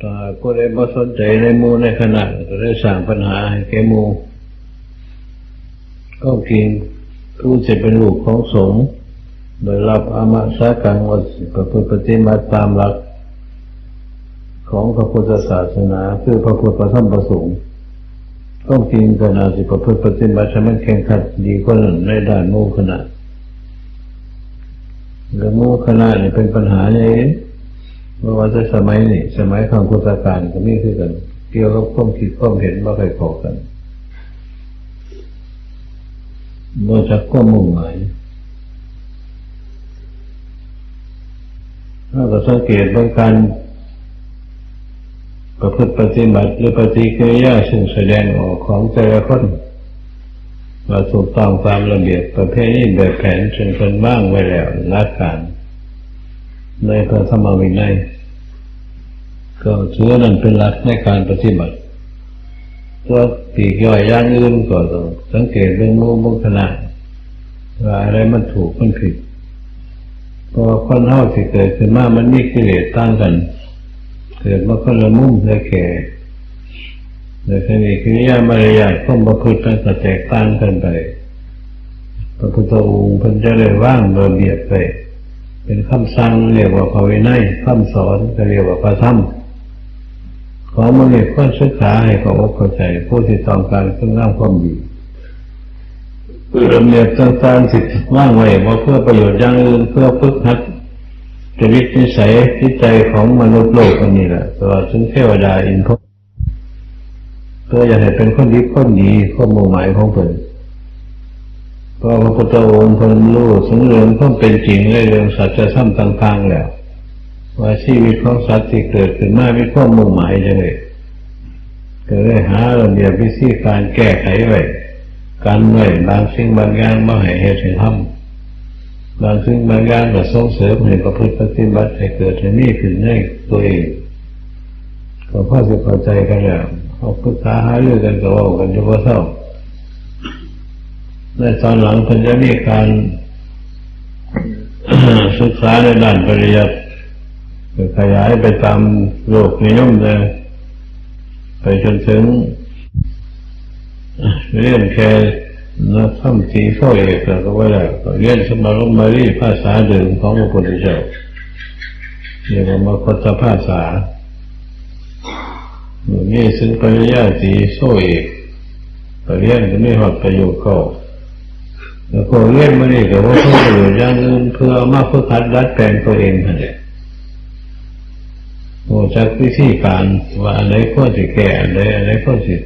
ถ้าก็ได้มาสนใจในมูในขณะก็ได้สร้างปัญหาให้แก่มูก็เพียงผู้จะเป็นลูกของสงฆ์โดยรับอามาสากังวัดประพฤติปฏิบัติตามหลัก ของพระพุทธศาสนาคือพระพุทธพระธรรมพระสงฆ์ต้องกินกันาสิประพฤติปฏิบัติมันแข่งขันดีกว่านั้นในด้านโมขณะเรื่องโมขณะนี่เป็นปัญหาใหญ่ เมื่อวันจะสมัยนี่สมัยของพุทธกาลก็มีคือกัน เกี่ยวกับความคิดความเห็นว่าใครขอกันโดยจากความมุ่งหมายถ้าเราสังเกตบางการประพฤติปฏิบัติหรือปฏิกิริยาซึ่งแสดงออกของแต่ละคนเราถูกต้องตามระเบียบประเภทนี้แบบแผนจนคนว่างไว้แล้วนักการในพระธรรมวินัย ก็ถือนั้นเป็นหลักในการปฏิบัติตัวปีกย่อยย่างอื่นก็ต้องสังเกตเรื่องมุมขณะว่าอะไรมันถูกมันผิดพราะคนเท่าที่เกิดขึ้นมามันมีกิเลสตั้งกัน เกิดมาคนละมุมเลยแก่ในขณะกิริยามารยาทข้อมประพฤติมันก็แตกต่างกันไปพระพุทธองค์เพิ่นจะได้ว่างระเบียบไป เป็นคำสั่งเรียกว่าภาวินัยคำสอนก็เรียกว่าพระธรรม ของมันเนี่ยควรศึกษาให้เขาอกเข้าใจผู้ที่ต้องการขึ้นงามความดีระเบียบต่างๆสิว่างไว้ว่าเพื่อประโยชน์อย่างอื่นเพื่อฝึกหัดจริตนิสัยทิใจของมนุษย์โลกคนนี้แหละตัวซึ่งเทวดาอินทร์เพื่ออยากให้เป็นคนดีคนดีข้อมุ่งหมายของเพิ่นพระพระพุทธองค์เพิ่นรู้ถึงเรื่องต้องเป็นจริงในเรื่องสัจธรรมต่างๆแล้ว ว่าชีวิตของสัตว์ที่เกิดขึ้นมามีข้อมุ่งหมายยังไงก็เลยหาระเบียบวิธีการแก้ไขไว้การไว้บางสิ่งบางอย่างมาให้เหตุให้ทำบางสิ่งบางอย่างก็ส่งเสริมให้ประพฤติปฏิบัติให้เกิดให้มีขึ้นในตัวเองก็พอจะเข้าใจกันแล้วเอาปรึกษาหาเรื่องกันก็ว่ากันจะว่าเศร้าในตอนหลังเพิ่นจะมีการศึกษาในด้านปริยัติ ขยายไปตามโลกนิยมเลยไปจนถึงเรียนแค่นักธรรมสีโซเอกก็ไว้แล้เรียนสมาลมารีภาษาเดิมของพระพุทธเจ้าเรียกว่ามาคตภาษาหนี่ซึ่งปริญญาสีโซเอกเรียนก็ไม่หอดประโยชน์เขาแล้วก็เรียนมานี่ก็ว่าเขาประโยชน์อย่างอื่นเพื่อมาเพื่อคัดดัดแปลงตัวเองนั่นแหละ โอ้จักวิธีการว่าอะไรควรจะแก่อะไรอะไรควรจะ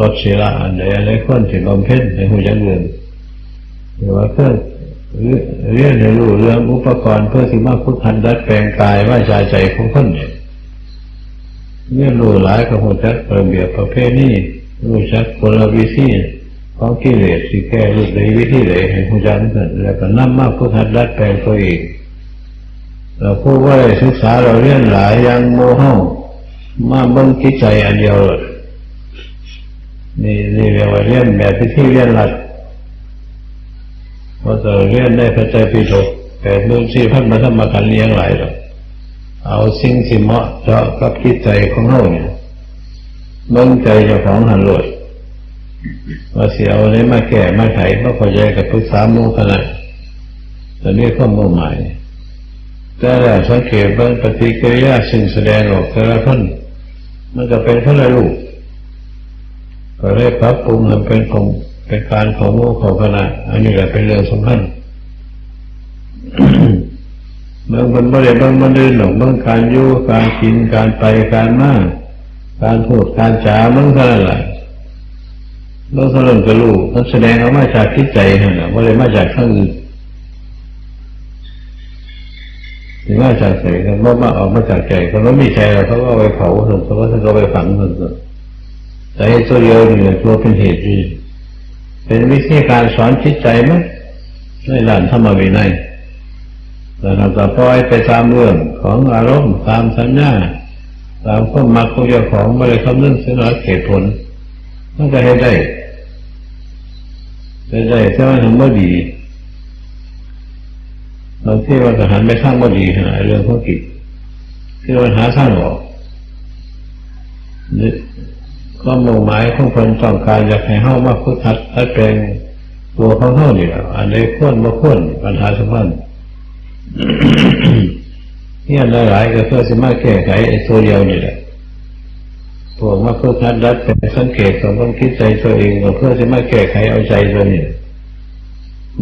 ลดเสียละอะไรอะไรควรจะบำเพ็ญในหูยังเงินหรือว่าเพื่อเรียนรู้เรื่องอุปกรณ์เพื่อที่มาพุทธันดัดแปลงกายว่าใจใจของคนเนี่ยเรียนรู้หลายกับหูจักระเบียบประเภทนี้รู้จักคนละวิธีของกิเลสที่แก้รูปในวิธีไหนให้หูจักนั่นแล้วก็นำมาพุทธันดัดแปลงตัวเอง เราพูดว่าศึกษาเราเรียนหลายอย่างโมห้องมาบังคิดใจอันเดียวนี่นี่เรียกว่าเรียนแบบที่เรียนหลักว่าจะเรียนได้พระใจปิฎกแปดหมื่นสี่พันมาทำมากันเลี้ยงหลายหรอกเอาสิ่งที่เหมาะเจาะกับคิดใจของเราเนี่ยบังใจเจ้าของหันรดว่าเสียเอาอะไรมาแก่มาไขมาพอใจกับทุกสามโมขณะแต่นี่ข้อมูลใหม่ แต่แล้วสังเกตเบื้องปฏิกิริยาสิ่งแสดงออกแต่ละท่านมันจะเป็นคนละลูกก็ได้ปรับปรุงมันเป็นของเป็นการของโมของขณะอันนี้แหละเป็นเรื่องสำคัญเมืองมันไม่ได้เมืองมันเดินหนอกเมืองการอยู่การกินการไปการมาการพูดการจาเมืองเท่านั้นแหละเมืองเท่านั้นก็รู้มันแสดงออกมาจากที่ใจนั่นแหละไม่ได้มาจากข้างอื่น ถึงว่าจากใจกันว่ามาออกมาจากใจคนว่ามีใจเราเขาก็เอาไปเผาส่วนเขาก็เขาไปฝังส่วนใจตัวเดียวเนี่ยตัวเป็นเหตุที่เป็นวิธีการสอนจิตใจมั้ยในหลานธรรมวินัยแต่เราจะปล่อยไปตามเรื่องของอารมณ์ตามสัญญาตามข้อมักของเจ้าของไม่ได้คำนึงถึงหลักเหตุผลมันก็ให้ได้ได้ได้แต่ว่าทำไม่ดี บาที่ว่าทหารไม่สร้างว่าดีขนาดเรื่องของกิจคือปัญหาทางออกก็มุ่งหมายของคนต้องการอยากให้เฮ้ามาพุทธัดถ้าเป็นตัวของเฮ้านี่แหละอันใดควรบ่ควรปัญหาสำคัญเนี่ยหลายๆก็เพื่อจะมาแก้ไขไอ้ตัวเดียวนี่แหละพวกมาพุทธัดรัดเป็นสังเกตของความคิดใจตัวเองก็เพื่อจะมาแก้ไขเอาใจตัวนี้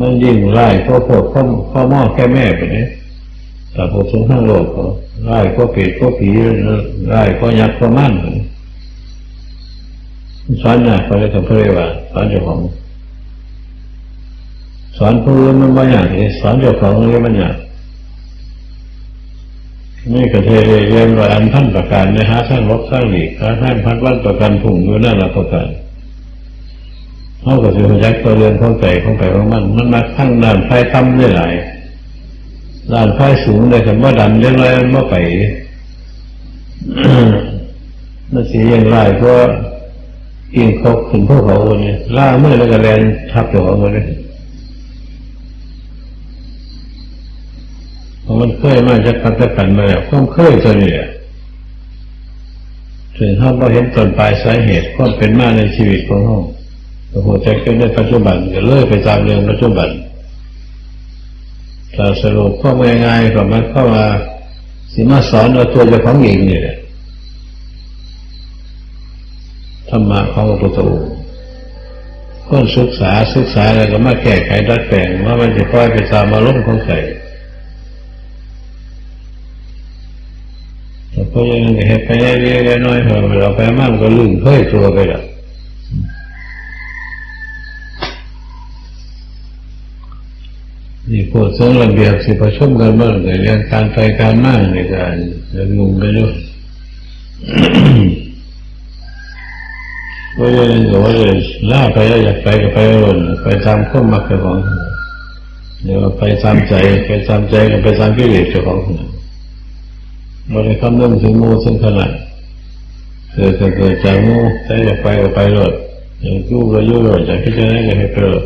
มันยิ่งไล่พวกพวกข้อข้อมอแค่แม่ไปเนี่ยแต่พวกสงข้างโลกเขาไล่พวกเปรตพวกผีไล่พวกยักษ์พวกมั่นสอนเนี่ยเขาเลยทำเพื่อว่าสอนเจ้าของสอนผู้อื่นมันไม่อยากสอนเจ้าของเลยมันอยากนี่กระเทยเรียนว่าอันท่านประการในหาสร้างรบสร้างหลีกหาท่านพันวันประกันผุ่งอยู่นั่นละประการ เขาก็จะพยักตัวเรือนเข้าใจเข้าไปว่ามัน มันมาข้งด้านไฟต่ำได้หลายด้านไฟสูงเลยคำว่าดันยังไงมันว่าไปนั่นสียังไรก็กินครบถึงพวกเขาเนี่ยล่าเมื่อแล้วก็แลนทับตัวเขาเลยเพราะมันเคยมาจากกันจากกันมาแล้วความเคยตัวนี้ถึงถ้าเราเห็นต้นปลายสาเหตุความเป็นมาในชีวิตของเขาโอ้โหใจเป็นในปัจจุบันก็เลิกไปตามเรื่องปัจจุบันถ้าสรุปข้อง่ายๆก็มันเข้ามาสิมาสอนเราตัวเจ้าของเองนี่แหละธรรมะของพระพุทธองค์คนศึกษาศึกษาแล้วก็มาแก้ไขดัดแปลงว่ามันจะค่อยไปตามอารมณ์ของใครแต่พอยังเห็นไปเรื่อยๆน้อยๆเราไปมากก็ลืมเฮ้ยตัวไปแล้ว นี่พูดถึงระเบียบสิประชุมกันบ้างแต่เรื่องการไปการมาในการเรื่องงงไปด้วยว่าจะก็ว่าจะล่าไปแล้วอยากไปก็ไปรนไปตามข้อมักของเดี๋ยวไปตามใจไปตามใจก็ไปตามกิเลสเจ้าของบริคำนึงถึงมูถึงขนาดเกิดเกิดจากมูใจอยากไปก็ไปรถอย่างยูก็ยูรถจากที่จะได้ก็ให้ไปรถ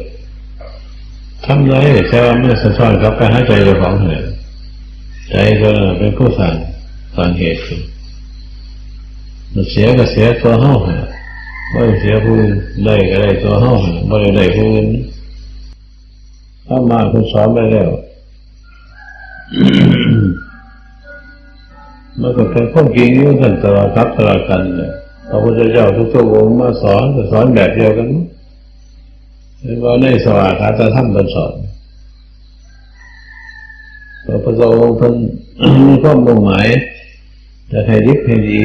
ทำไรแต่ว่าไม่สะท้อนกลับไปหาใจเจ้าของเหรอใจก็เป็นผู้สั่งสั่งเหตุมันเสียก็เสียตัวเฮาเหรอไม่เสียผู้ได้ก็ได้ตัวเฮาไม่ได้ได้ผู้อื่นถ้ามาคุณสอนไปแล้วมันก็เป็นข้อจริงอยู่กันตลอดครับตลอดกันเลยพระพุทธเจ้าทุกตัวองค์มาสอนสอนแบบเดียวกัน เรียกว่าในสวากาตธรรมเป็นสอนพระพุทธองค์เพิ่นมีความมุ่งหมายจะให้ดีให้ดี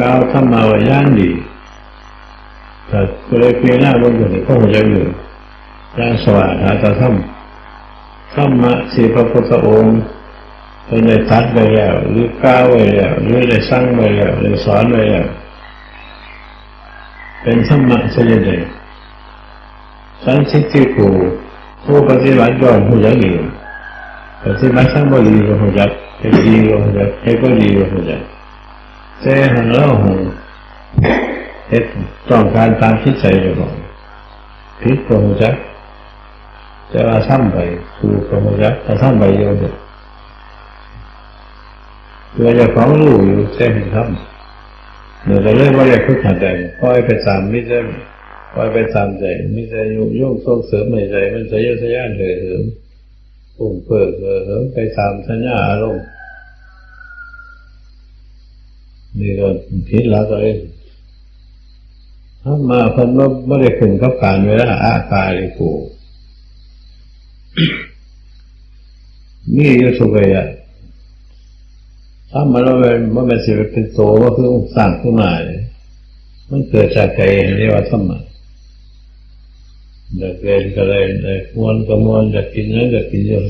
ก้าวทำมาว่าย่างดีแต่ก็เลยเพียงหน้าบนอยู่ในข้อหัวใจอยู่ย่างสว่างหาตาถ้ำธรรมะสีพระพุทธองค์เป็นได้ตัดไปแล้ว หรือก้าวไปแล้ว หรือได้สร้างไปแล้วหรือสอนไปแล้ว เป็นธรรมะเสียเลยสันชิตที่กูผู้ปฏิบัติยอมผู้ยักษ์ดีปฏิบัติสร้างบริก็ผู้ยักษ์ให้ดีก็ผู้ยักษ์ให้ก็ดีก็ผู้ยักษ์เจ้หันเล่าหงเอ็ดต้องการตามคิดใจไปก่อนพิษก็ผู้ยักษ์จะมาซ้ำไปคือก็ผู้ยักษ์ถ้าซ้ำไปเยอะเลยตัวจะของรู้อยู่เส้นครับ เดี๋ยวจะเรียกว่าอยากพึ่งหัดใจคอยไปตามไม่ใช่คอยไปตามใจไม่ใช่ยุ่งยุ่งส่งเสริมไม่ใจมันจะยุ่งยากเถิดปุ่มเปิดเถิดไปตามสัญญาอารมณ์นี่ก็ผิดแล้วก็เองถ้ามาเพิ่นว่าไม่ได้ขึ้นกับการเวลาอากาลยกูนี่ยุสุเกยะ ถ้ามันเราเป็นมันเป็นสิ่งเป็นโตว่าคือสร้างขึ้นมาเนี่ยมันเกิดจากใจเรียกว่าธรรมะเด็กเรียนก็เลยเด็กมวนก็มวนจะกินเนื้อจะกินเยอะ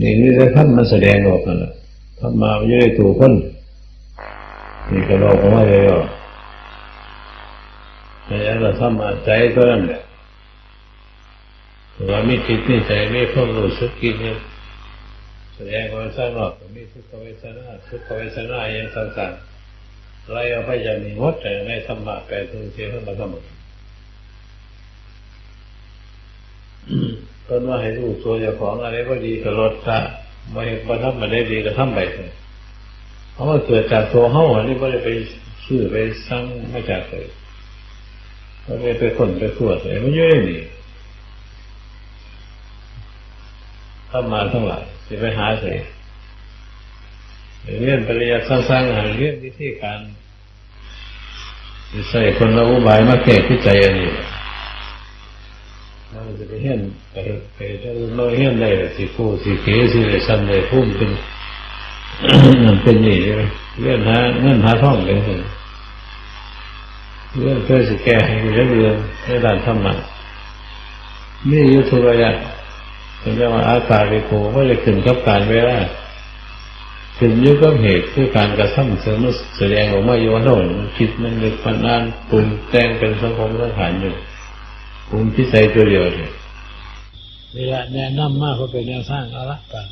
นี่นี่ได้ท่านมาแสดงออกกันละธรรมะไม่ได้ถูกคนนี่ก็บอกว่าเลยว่าแต่ยังเราธรรมะใจก็นั่นแหละว่ามีจิตมีใจมีความรู้สึกกินเนี่ย ดงคว่าสร้างหลอกมีทุกขเวทนาทุกขเวทนาอย่างต่างๆไล่เอาไปจะมีหมดแต่ในธรรมะแปลถึงเสียขึ้นมาทั้งหมดต้นว่าให้รู้ตัวเจ้าของอะไรก็ดีก็ลดซะไม่บ่ทำมาได้ดีก็ทำไปเถอะเพราะว่าเกิดจากตัวเฮาอันนี้ไม่ได้ไปซื้อไปสร้างมาจากเลยไม่ได้ไปคนไปขวดเลยมันเยอะนี่ ถ้ามาทั้งหลายจะไปหาใส่เรียนปริยัติสร้างๆหาเรียนวิธีการใส่คนละอุบายมาแก้ที่ใจอันนี้เราจะไปเห็นไปไปถ้าเราเห็นได้สิคู่สิเขสิเลยซ้ำเลยพุ่มเป็นนั่นเป็นนี่เลยเรื่องหาเงินหาท่องเป็นสิเรื่องเพื่อสิแก้ให้เรื่องเรื่องในด้านธรรมะนี่ยุทุระยะ เป็นเรียกว่าอากาศไปโกก็จะขึ้นกับการเวลาขึ้นยุกับเหตุคือการกระทำเสริมแสดงออกมาอยู่ว่าโน่นคิดมันนึกมันอ่านปรุงแต่งเป็นสังคมสถานอยู่ปรุงที่ใจตัวเดียวเลยเวลาแนะนำมากเขาเป็นแนวสร้างเอาละกัน